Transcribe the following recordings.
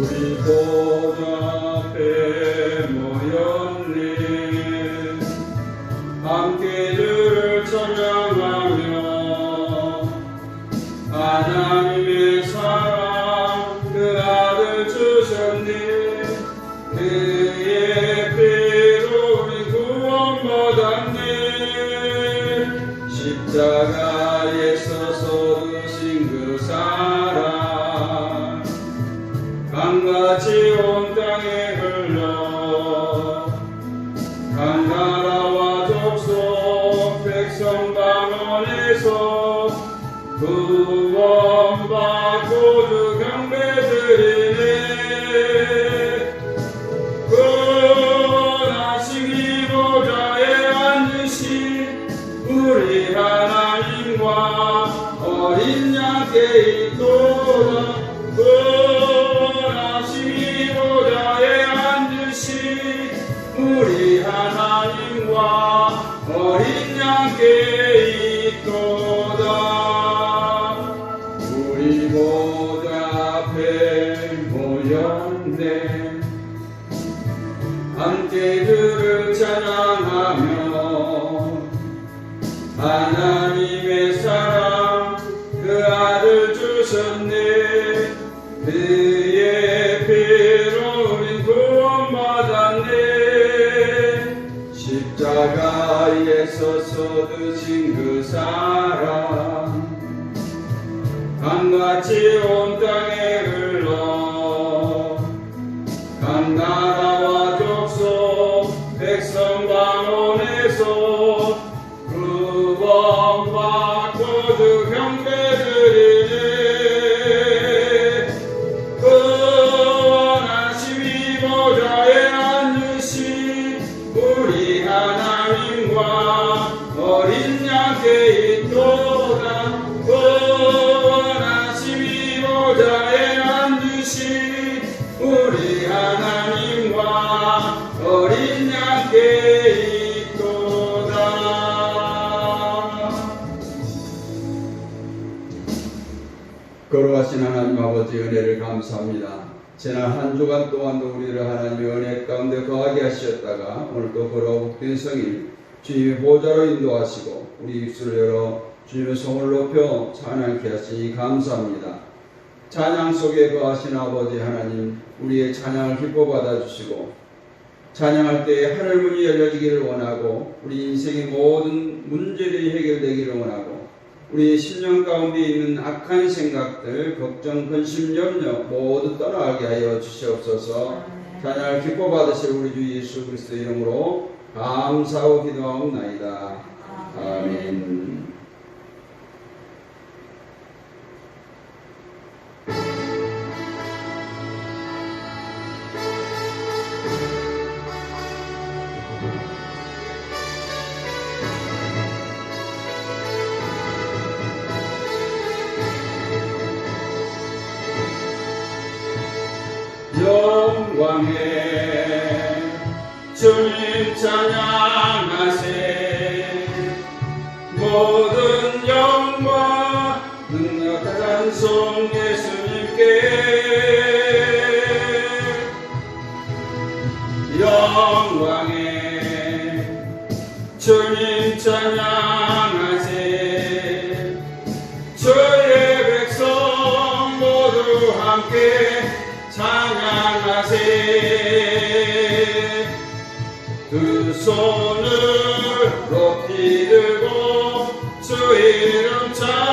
우리 같이 온 땅에 흘러 쏟으신 그 사랑. 강같이 온 땅에 흘러 강나라와 족속 백성 방언에서 걸어가신 하나님 아버지 은혜를 감사합니다. 지난 한 주간 동안도 우리를 하나님의 은혜 가운데 거하게 하셨다가 오늘 또 걸어온 성일 주님의 보좌로 인도하시고 우리 입술을 열어 주님의 성을 높여 찬양케 하시니 감사합니다. 찬양 속에 거하신 아버지 하나님 우리의 찬양을 기뻐 받아주시고 찬양할 때에 하늘 문이 열려지기를 원하고 우리 인생의 모든 문제들이 해결되기를 원하고 우리 심령 가운데 있는 악한 생각들, 걱정, 근심, 염려 모두 떠나게 하여 주시옵소서. 찬양을 기뻐 받으실 우리 주 예수 그리스도 이름으로 감사하고 기도하옵나이다. 아멘. 손을 높이 들고 주 이름 찬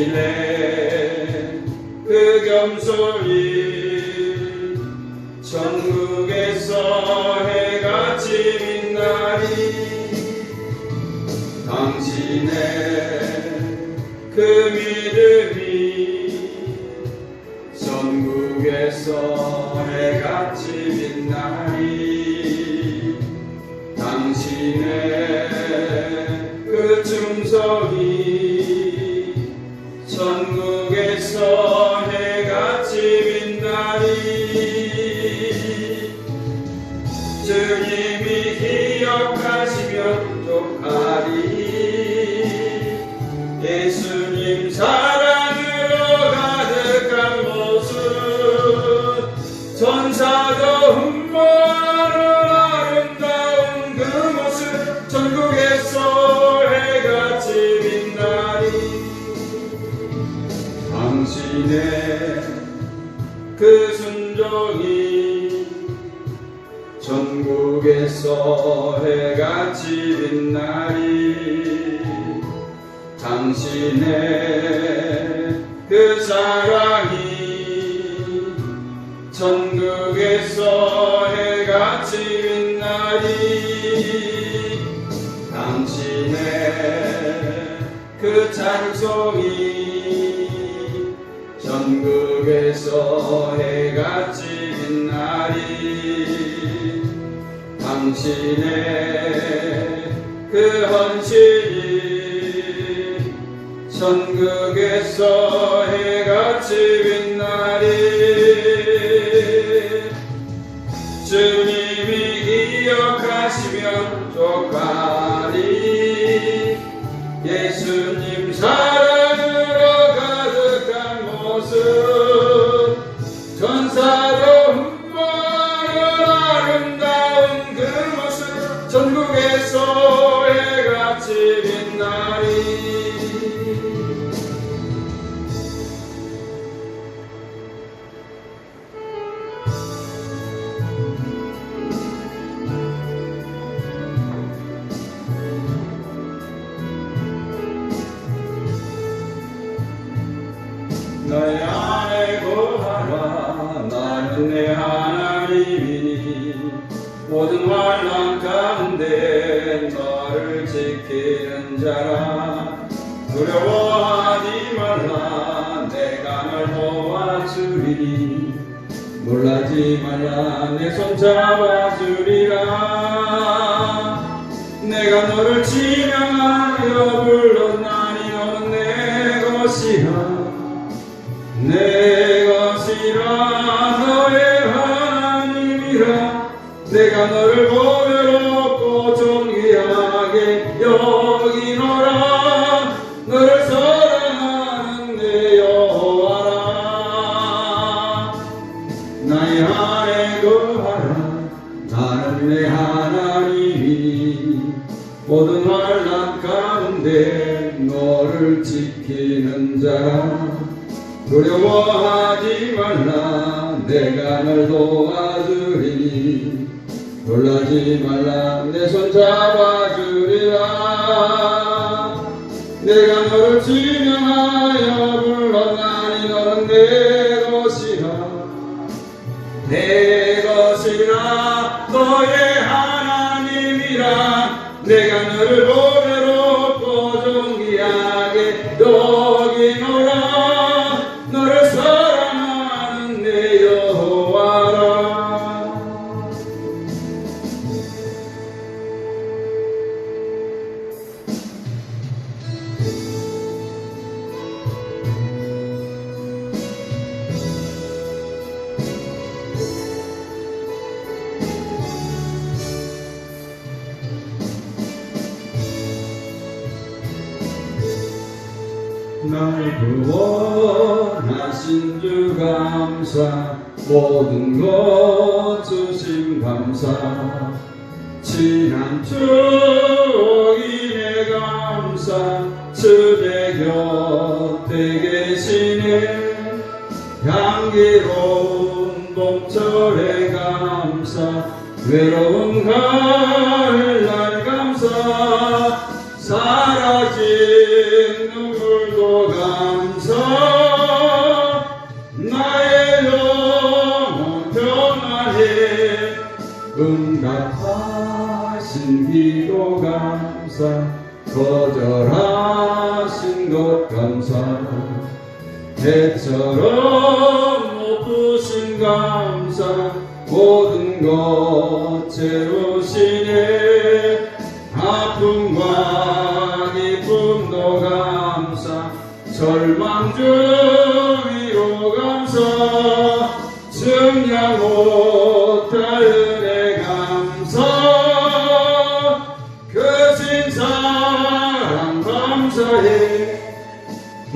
당신의 그 겸손이 전국에서 해같이 빛나리 당신의 그 믿음이 전국에서 해같이 빛나리 당신의 그 충성이 전국에서 해같이 빛나리 당신의 그 사랑이 전국에서 해같이 빛나리 당신의 그 찬송이 전국에서 해같이 당신의 그 헌신이 전국에서 해같이 빛나리. 주님이 기억하시면 족하리. 예수님 하나님이니 모든 환난 가운데 너를 지키는 자라. 두려워하지 말라. 내가 널 도와주리니 놀라지 말라. 내 손 잡아주리라. 내가 너를 지명하여 불렀나니 너는 내 것이라. 내 내가 너를 보배롭고 존귀하게 여기노라 너를 사랑하는 내 여호와라. 나의 안에 거하라. 나는 내 하나님이니 모든 환난 가운데 너를 지키는 자라 두려워 하 감사 모든 것 주심 감사. 지난 주인의 감사 주내 곁에 계시네. 향기로운 봄철의 감사 외로운 가을날 감사. 사라진 눈물도 감사 응답하신 기도 감사 거절하신 것 감사. 해처럼 높으신 감사 모든 것 채우시네. 아픔과 기쁨도 감사 절망 중 위로 감사. 증량 못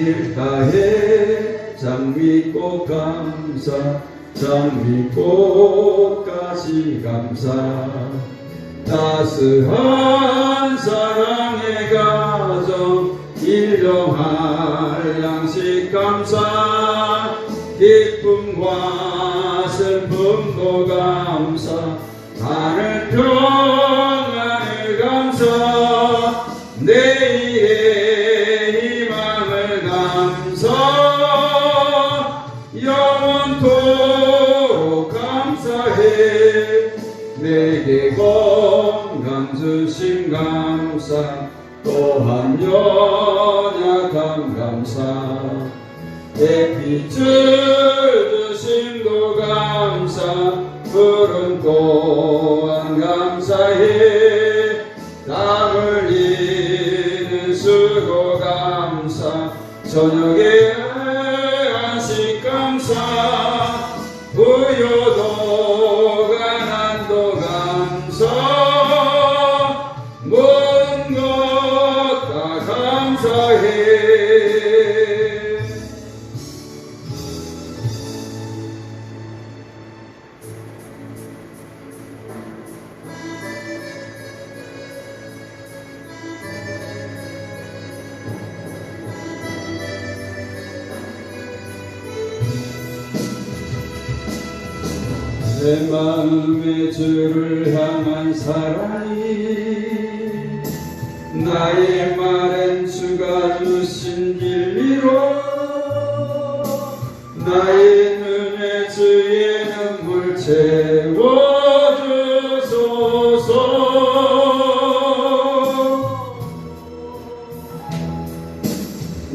길가에 장미꽃 감사 장미꽃까지 감사. 따스한 사랑의 가정 일용할 양식 감사. 기쁨과 슬픔도 감사. 하늘 평 또한 연약함 감사. 햇빛을 주심도 감사. 푸른 또한 감사해 땀 흘리는 수고 감사. 저녁에 내 마음의 주를 향한 사랑이 나의 말엔 주가 주신 진리로 나의 눈에 주의 눈물 채워주소서.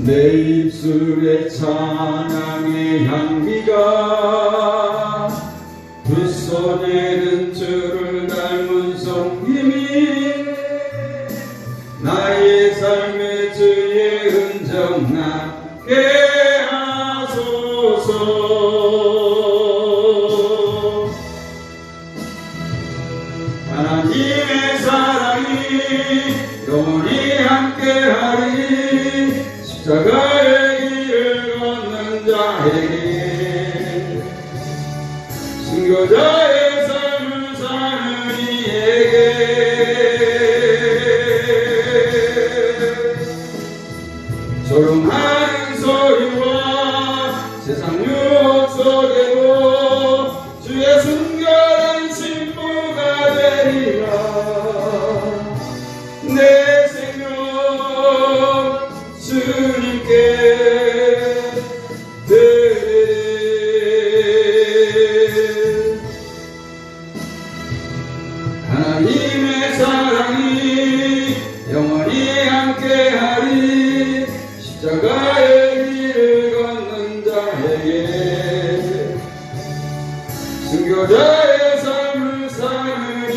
내 입술에 찬양의 향기가 두 손에 든 주를 닮은 성김이 나의 삶의 주의 흔적 남게 Odaya sansar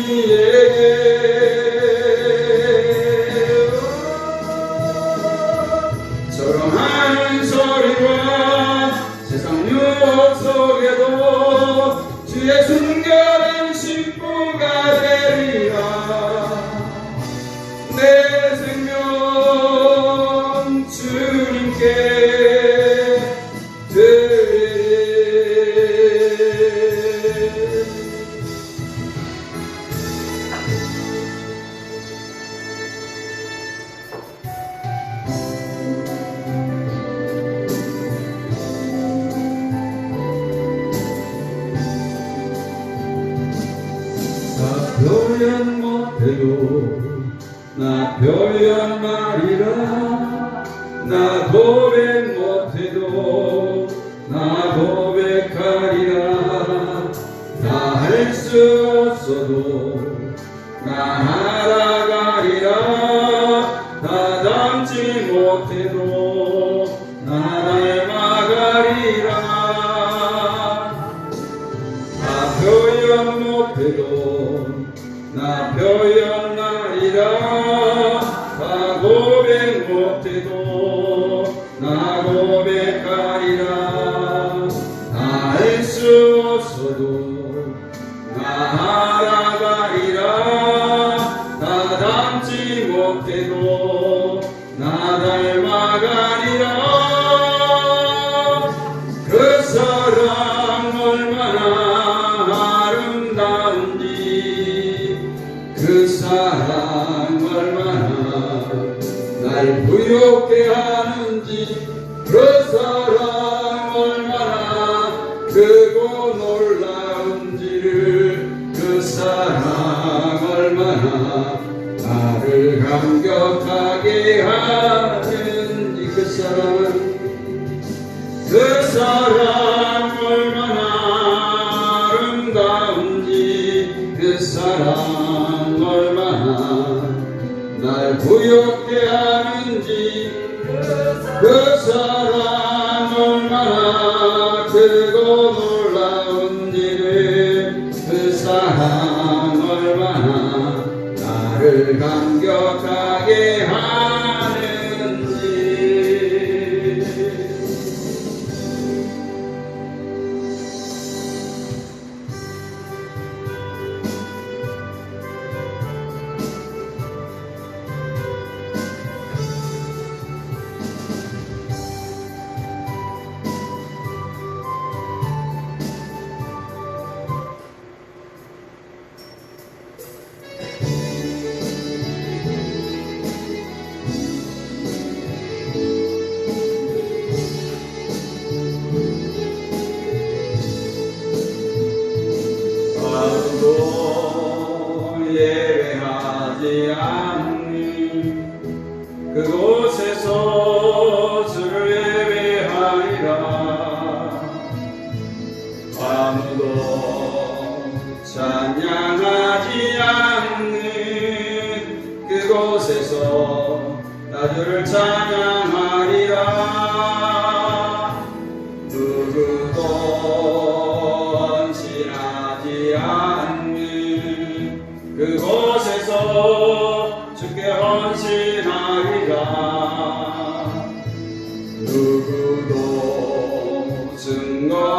표현 못해도 나 표현 말이라. 나 고백 나 배웠나이다 다 고백 못해도 크고 놀라운지를 그 사랑 얼마나 나를 감격하게 하는지 그 사랑은 그 사랑 얼마나 아름다운지 그 사랑 얼마나 날 부여 ಹಾಗೆ واجعلني كغير 나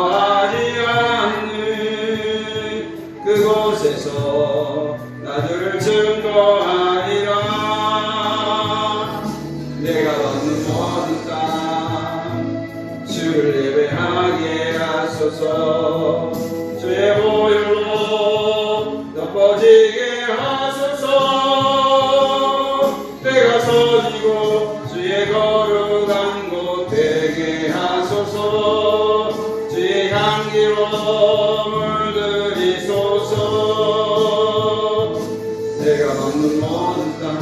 너무 먼다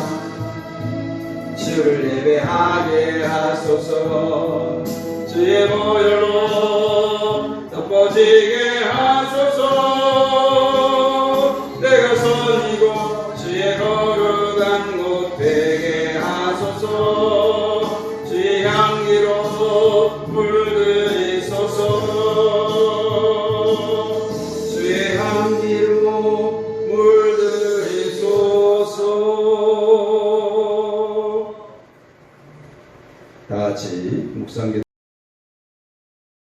주를 예배하게 하소서. 주의 보혈로 덮어지게 하소서